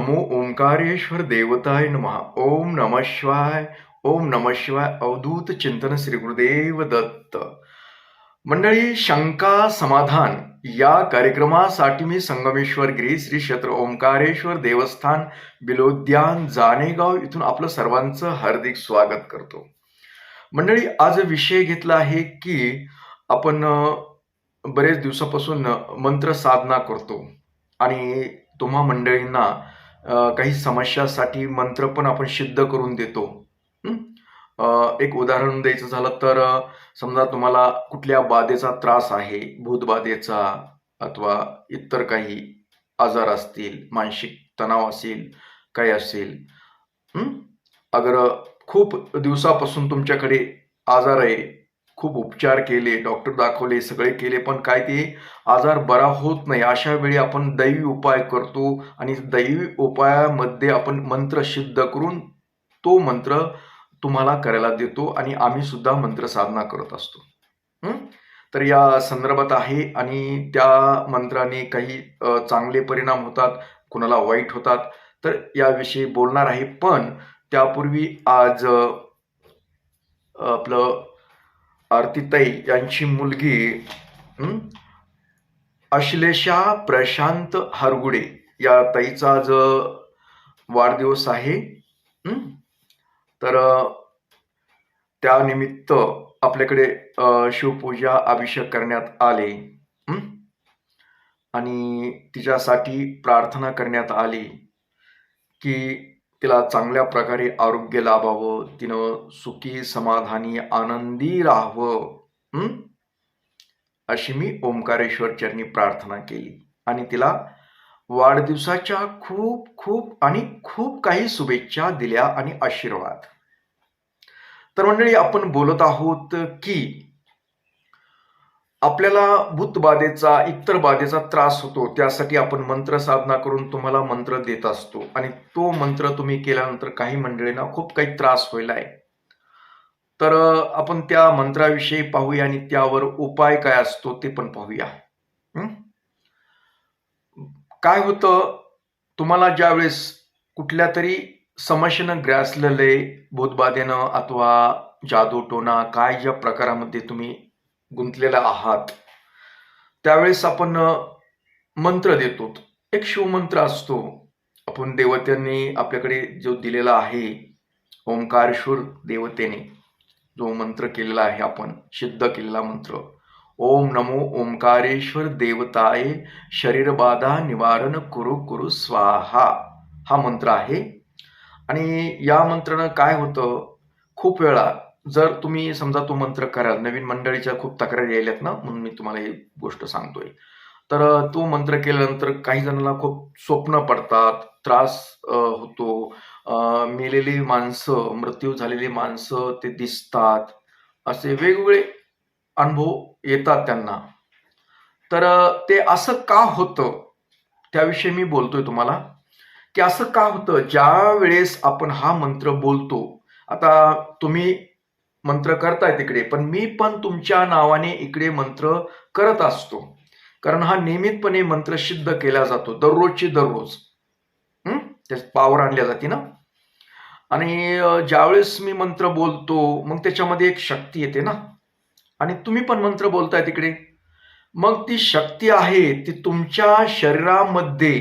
नमो ओंकारेश्वर देवताय नमः। ओम नम शिवाय ओम नम शिवाय अवधूत चिंतन श्री गुरुदेव दत्त। मंडळी शंका समाधान या कार्यक्रमासाठी मी संगमेश्वर गिरी श्री क्षेत्र ओंकारेश्वर देवस्थान बिलोद्यान जानेगाव इथून आपलं सर्वांचं हार्दिक स्वागत करतो। मंडळी आज विषय घेतला आहे की आपण बरेच दिवसापासून मंत्र साधना करतो आणि तुम्हा मंडळींना काही समस्यासाठी मंत्र पण आपण सिद्ध करून देतो. एक उदाहरण द्यायचं झालं तर समजा तुम्हाला कुठल्या बाधेचा त्रास आहे भूतबाधेचा अथवा इतर काही आजार असतील मानसिक तणाव असेल काही असेल अगर खूप दिवसापासून तुमच्याकडे आजार आहे खूप उपचार केले डॉक्टर दाखवले सगळे केले पण काय ते आजार बरा होत नाही. अशा वेळी आपण दैवी उपाय करतो आणि दैवी उपायामध्ये आपण मंत्र सिद्ध करून तो मंत्र तुम्हाला करायला देतो आणि आम्ही सुद्धा मंत्र साधना करत असतो. तर या संदर्भात आहे आणि त्या मंत्राने काही चांगले परिणाम होतात कुणाला वाईट होतात तर याविषयी बोलणार आहे. पण त्यापूर्वी आज आपलं आरतीताई यांची मुलगी अश्लेषा प्रशांत हरगुडे या ताईचा आज वाढदिवस आहे तर त्यानिमित्त आपल्याकडे शिवपूजा अभिषेक करण्यात आले आणि तिच्यासाठी प्रार्थना करण्यात आली की तिला चांगल्या प्रकारे आरोग्य लाभावं तिनं सुखी समाधानी आनंदी राहावं अशी मी ओंकारेश्वर चरणी प्रार्थना केली. आणि तिला वाढदिवसाच्या खूप खूप आणि खूप काही शुभेच्छा दिल्या आणि आशीर्वाद. तर मंडळी आपण बोलत आहोत की आपल्याला भूतबाधेचा इतर बाधेचा त्रास होतो त्यासाठी आपण मंत्र साधना करून तुम्हाला मंत्र देत असतो. आणि तो मंत्र तुम्ही केल्यानंतर काही मंडळींना खूप काही त्रास व्हायला आहे. तर आपण त्या मंत्राविषयी पाहूया आणि त्यावर उपाय काय असतो ते पण पाहूया. काय होतं तुम्हाला ज्यावेळेस कुठल्या तरी समस्येनं ग्रासलेले भूतबाधेनं अथवा जादू टोना काय ज्या प्रकारामध्ये तुम्ही गुंतलेला आहात. त्यावेळेस आपण मंत्र देतो. एक शिवमंत्र असतो. आपण देवत्यांनी आपल्याकडे जो दिलेला आहे ओंकारेश्वर देवतेने जो मंत्र केलेला आहे आपण सिद्ध केलेला मंत्र. ओम नमो ओंकारेश्वर देवताय शरीर बाधा निवारण कुरु कुरु स्वाहा. हा मंत्र आहे. आणि या मंत्रानं काय होतं? खूप वेळा जर तुम्ही समजा तो मंत्र कराल नवीन मंडळीच्या खूप तक्रारी यायल्यात ना म्हणून मी तुम्हाला ही गोष्ट सांगतोय. तर तो मंत्र केल्यानंतर काही जणांना खूप स्वप्न पडतात त्रास होतो. मेलेली माणसं मृत्यू झालेली माणसं ते दिसतात. असे वेगवेगळे अनुभव येतात त्यांना. तर ते असं का होतं? त्याविषयी मी बोलतोय तुम्हाला. की असं का होतं? ज्या वेळेस आपण हा मंत्र बोलतो आता तुम्ही मंत्र करताय तिकडे पण मी पण तुमच्या नावाने इकडे मंत्र करत असतो. कारण हा नियमितपणे मंत्र सिद्ध केला जातो दररोजची दररोज. हं? पावर आणल्या जाते ना? आणि ज्यावेळेस मी मंत्र बोलतो मग त्याच्यामध्ये एक शक्ती येते ना? आणि तुम्ही पण मंत्र बोलताय तिकडे. मग ती शक्ती आहे ती तुमच्या शरीरामध्ये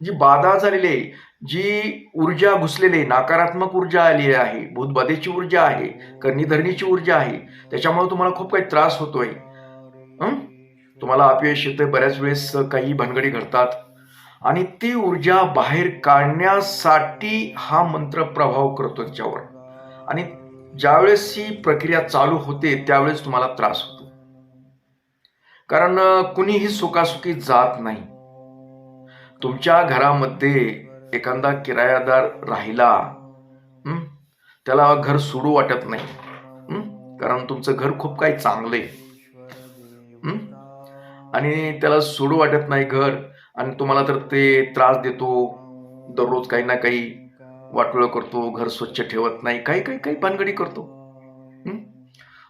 जी बाधा झालेली आहे जी ऊर्जा घुसलेली नकारात्मक ऊर्जा आली आहे भूतबाधेची ऊर्जा आहे कर्णीधरणीची ऊर्जा आहे त्याच्यामुळे तुम्हाला खूप काही त्रास होतोय. तुम्हाला अपयश येतोय बऱ्याच वेळेस काही भानगडी घडतात. आणि ती ऊर्जा बाहेर काढण्यासाठी हा मंत्र प्रभाव करतो त्याच्यावर आणि ज्यावेळेस ही प्रक्रिया चालू होते त्यावेळेस तुम्हाला त्रास होतो. कारण कुणीही सुखासुखी जात नाही. तुमच्या घरामध्ये एखादा किरायादार राहिला त्याला घर सोडू वाटत नाही कारण तुमचं घर खूप काही चांगलं आहे आणि त्याला सोडू वाटत नाही घर आणि तुम्हाला तर ते त्रास देतो दररोज काही ना काही वाटोळं करतो घर स्वच्छ ठेवत नाही काही काही काही पानगडी करतो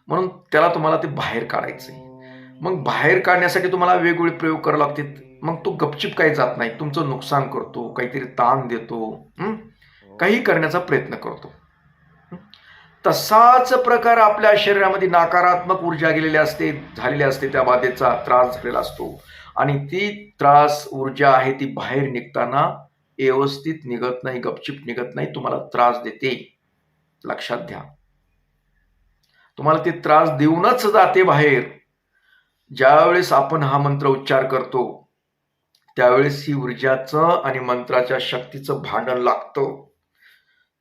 म्हणून त्याला तुम्हाला ते बाहेर काढायचंय. मग बाहेर काढण्यासाठी तुम्हाला वेगवेगळे प्रयोग करावे लागतील मग तो गपचिप काही जात नाही. तुमचं नुकसान करतो काहीतरी ताण देतो काही करण्याचा प्रयत्न करतो. तसाच प्रकार आपल्या शरीरामध्ये नकारात्मक ऊर्जा गेलेली असते झालेली असते त्या बाधेचा त्रास झालेला असतो. आणि ती त्रास ऊर्जा आहे ती बाहेर निघताना व्यवस्थित निघत नाही गपचिप निघत नाही तुम्हाला त्रास देते. लक्षात घ्या. तुम्हाला ती त्रास देऊनच जाते बाहेर. ज्यावेळेस आपण हा मंत्र उच्चार करतो त्यावेळेस ही ऊर्जाचं आणि मंत्राच्या शक्तीचं भांडण लागतं.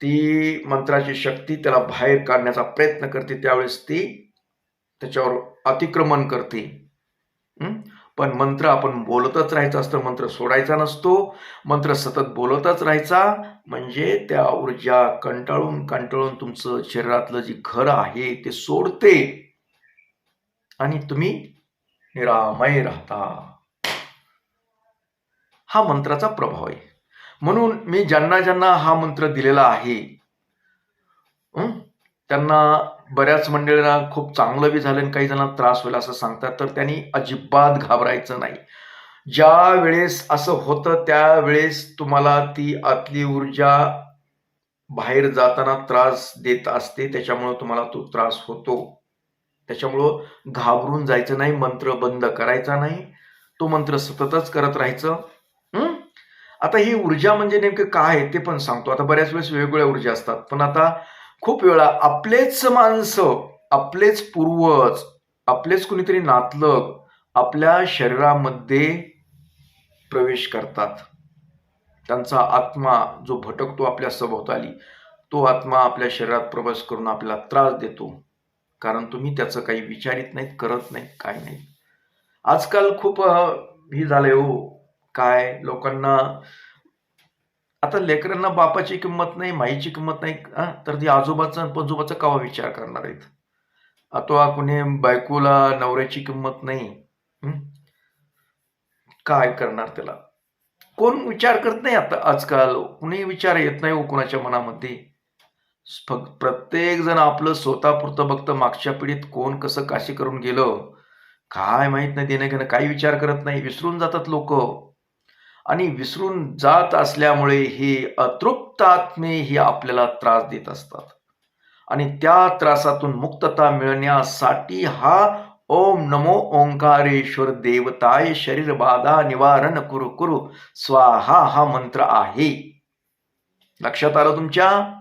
ती मंत्राची शक्ती त्याला बाहेर काढण्याचा प्रयत्न करते त्यावेळेस ती त्याच्यावर अतिक्रमण करते. पण मंत्र आपण बोलतच राहायचं असतं मंत्र सोडायचा नसतो. मंत्र सतत बोलतच राहायचा म्हणजे त्या ऊर्जा कंटाळून कंटाळून तुमचं शरीरातलं जे घर आहे ते सोडते. आणि तुम्ही निरामय राहता. हा मंत्राचा प्रभाव आहे. म्हणून मी ज्यांना ज्यांना हा मंत्र दिलेला आहे त्यांना बऱ्याच मंडळींना खूप चांगलं बी झालं आणि काही जणांना त्रास होईल असं सांगतात तर त्यांनी अजिबात घाबरायचं नाही. ज्या वेळेस असं होतं त्यावेळेस तुम्हाला ती आतली ऊर्जा बाहेर जाताना त्रास देत असते त्याच्यामुळं तुम्हाला तो त्रास होतो. त्याच्यामुळं घाबरून जायचं नाही मंत्र बंद करायचा नाही. तो मंत्र सततच करत राहायचं. आता ही ऊर्जा म्हणजे नेमकं काय आहे ते पण सांगतो. आता बऱ्याच वेळेस वेगवेगळ्या ऊर्जा असतात. पण आता खूप वेळा आपलेच माणसं आपलेच पूर्वज आपलेच कुणीतरी नातलग आपल्या शरीरामध्ये प्रवेश करतात. त्यांचा आत्मा जो भटकतो आपल्या सभोवताली तो आत्मा आपल्या शरीरात प्रवेश करून आपल्याला त्रास देतो. कारण तुम्ही त्याचं काही विचारित नाहीत करत नाहीत काय नाही आजकाल खूप ही झालंय हो. काय लोकांना आता लेकरांना बापाची किंमत नाही माईची किंमत नाही तर ती आजोबाचा आणि कवा कावा विचार करणार आहेत? अथवा कुणी बायकोला नवऱ्याची किंमत नाही काय करणार त्याला? कोण विचार करत नाही आता आजकाल? कुणी विचार येत नाही कोणाच्या कुणाच्या मनामध्ये? फक्त प्रत्येक जण आपलं स्वतःपुरतं बघतं मागच्या पिढीत कोण कसं काशी करून गेलं? काय माहीत नाही देणं घेणं काही विचार करत नाही विसरून जातात लोक. आणि विसरून जात असल्यामुळे हे अतृप्त आत्मे ही आपल्याला त्रास देत असतात. आणि त्या त्रासातून मुक्तता मिळण्यासाठी हा ओम नमो ओंकारेश्वर देवताय शरीर बाधा निवारण कुरु कुरु स्वाहा हा मंत्र आहे. लक्षात आलं तुमच्या?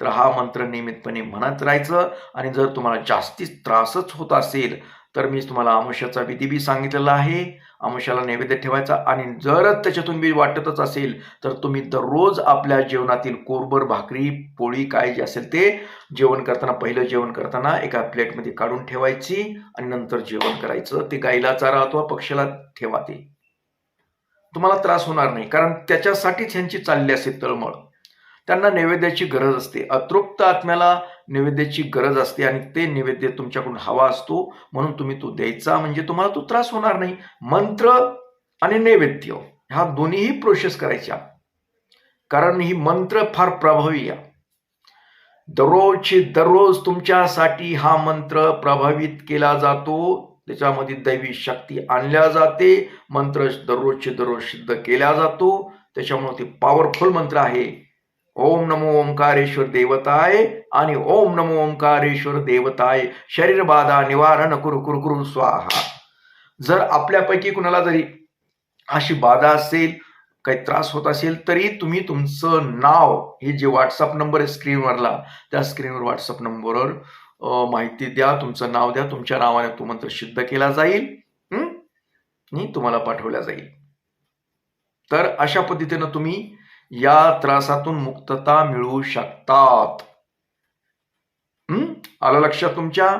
तर हा मंत्र नियमितपणे म्हणत राहायचं आणि जर तुम्हाला जास्तीच त्रासच होत असेल तर मी तुम्हाला आमुष्याचा विधी बी सांगितलेला आहे. अंशाला नैवेद्य ठेवायचा आणि जरच त्याच्यातून बी वाटतच असेल तर तुम्ही दररोज आपल्या जेवणातील कोरभर भाकरी पोळी काय जे असेल ते जेवण करताना पहिलं जेवण करताना एका प्लेटमध्ये काढून ठेवायची आणि नंतर जेवण करायचं. ते गाईला चारा अथवा पक्षाला ठेवा ते. तुम्हाला त्रास होणार नाही कारण त्याच्यासाठीच ह्यांची चालली असेल तळमळ. त्यांना नैवेद्याची गरज असते. अतृप्त आत्म्याला नैवेद्याची गरज असते आणि ते नैवेद्य तुमच्याकडून हवा असतो. म्हणून तुम्ही तो द्यायचा. म्हणजे तुम्हाला तो त्रास होणार नाही. मंत्र आणि नैवेद्य ह्या दोन्हीही प्रोसेस करायच्या. कारण ही मंत्र फार प्रभावी आहे. दररोजची दररोज तुमच्यासाठी हा मंत्र प्रभावित केला जातो. त्याच्यामध्ये दैवी शक्ती आणल्या जाते. मंत्र दररोजचे दररोज सिद्ध केला जातो. त्याच्यामुळे ते पॉवरफुल मंत्र आहे. ओम नमो ओंकारेश्वर देवताय आणि ओम नमो ओंकारेश्वर देवताय. शरीर बाधा निवारण कुरु कुरु कुरु स्वाहा. जर आपल्यापैकी कुणाला जरी अशी बाधा असेल काही त्रास होत असेल तरी तुम्ही तुमचं नाव हे जे व्हॉट्सअप नंबर आहे स्क्रीनवरला त्या स्क्रीनवर व्हॉट्सअप नंबरवर माहिती द्या तुमचं नाव द्या तुमच्या नावाने तो मंत्र सिद्ध केला जाईल आणि तुम्हाला पाठवला जाईल. तर अशा पद्धतीनं तुम्ही या त्रासातून मुक्तता मिळवू शकतात. आलं लक्षात तुमच्या?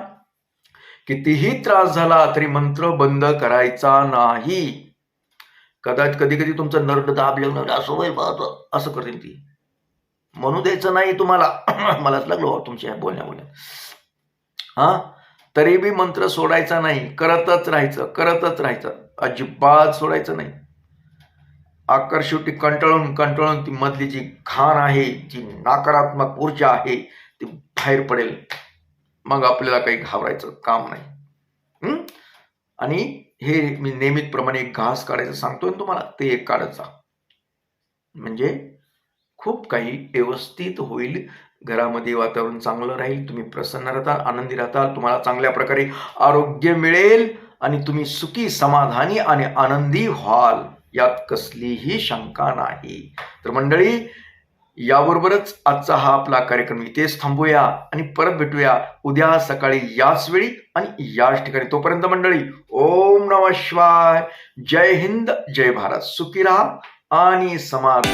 कितीही त्रास झाला तरी मंत्र बंद करायचा नाही. कदाचित कधी कधी तुमचं नर्ड दाब असं असो बा असं- असं ती. म्हणू द्यायचं नाही तुम्हाला. मलाच लागलो तुमच्या बोलण्या बोलण्यात. हा? तरी बी मंत्र सोडायचा नाही. करतच राहायचं करतच राहायचं. अजिबात सोडायचं नाही. आकर्षवटी कंटाळून कंटाळून ती मधली जी घाण आहे जी नकारात्मक ऊर्जा आहे ती बाहेर पडेल. मग आपल्याला काही घाबरायचं काम नाही. आणि हे मी नियमितप्रमाणे एक घास काढायचं सांगतोय ना तुम्हाला ते एक काढायचा. म्हणजे खूप काही व्यवस्थित होईल. घरामध्ये वातावरण चांगलं राहील. तुम्ही प्रसन्न राहताल आनंदी राहताल. तुम्हाला चांगल्या प्रकारे आरोग्य मिळेल आणि तुम्ही सुखी समाधानी आणि आनंदी व्हाल. यात कसलीही शंका नाही. तर मंडळी याबरोबरच आजचा हा आपला कार्यक्रम इथेच थांबूया आणि परत भेटूया उद्या सकाळी याच वेळी आणि याच ठिकाणी. तोपर्यंत मंडळी ओम नम शिवाय. जय हिंद जय भारत. सुखी राहा आणि समाज.